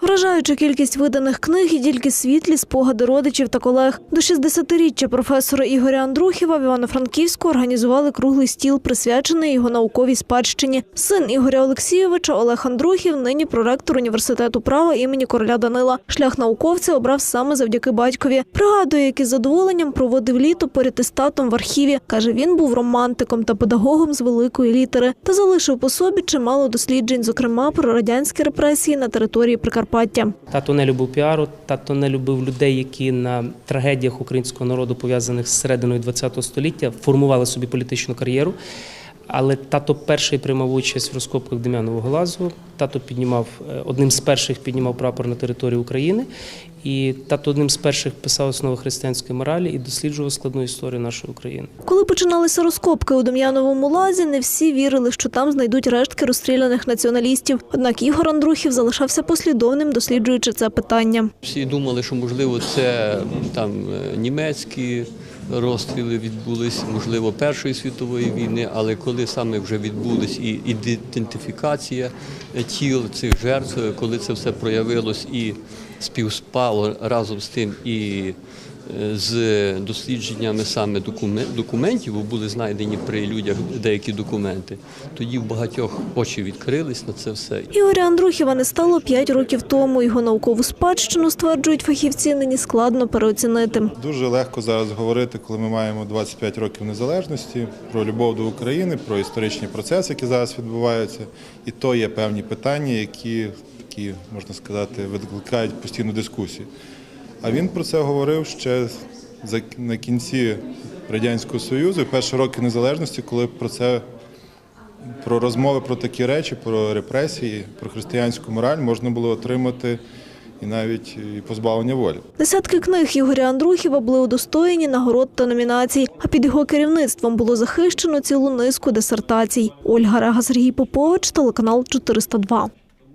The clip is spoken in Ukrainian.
Вражаюча кількість виданих книг і тільки світлі спогади родичів та колег. До 60-річчя професора Ігоря Андрухіва в Івано-Франківську організували круглий стіл, присвячений його науковій спадщині. Син Ігоря Олексійовича Олег Андрухів нині проректор університету права імені короля Данила. Шлях науковця обрав саме завдяки батькові. Пригадує, як із задоволенням проводив літо поряд із татом в архіві. Каже, він був романтиком та педагогом з великої літери та залишив по собі чимало досліджень, зокрема про радянські репресії на території Прикарпаття. Тато не любив піару, тато не любив людей, які на трагедіях українського народу, пов'язаних з серединою ХХ століття, формували собі політичну кар'єру. Але тато перший приймав участь в розкопках Дем'янового лазу. Тато піднімав е, одним з перших піднімав прапор на території України. І тато одним з перших писав основи християнської моралі і досліджував складну історію нашої України. Коли починалися розкопки у Дем'яновому лазі, не всі вірили, що там знайдуть рештки розстріляних націоналістів. Однак Ігор Андрухів залишався послідовним, досліджуючи це питання. Всі думали, що можливо це там е, німецькі розстріли відбулись, можливо, Першої світової війни, але коли саме вже відбулись і ідентифікація тіл цих жертв, коли це все проявилось і співспало разом з тим і з дослідженнями саме докумен- документів, бо були знайдені при людях деякі документи, тоді в багатьох очі відкрились на це все. Ігоря Андрухіва не стало 5 років тому. Його наукову спадщину, стверджують фахівці, нині складно переоцінити. Дуже легко зараз говорити, коли ми маємо 25 років незалежності, про любов до України, про історичні процеси, які зараз відбуваються. І то є певні питання, які, які можна сказати, викликають постійну дискусію. А він про це говорив ще на кінці Радянського Союзу, перші роки незалежності, коли про це про розмови про такі речі, про репресії, про християнську мораль можна було отримати і навіть і позбавлення волі. Десятки книг Ігоря Андрухіва були удостоєні нагород та номінацій, а під його керівництвом було захищено цілу низку дисертацій. Ольга Рега, Сергій Попович, телеканал 402.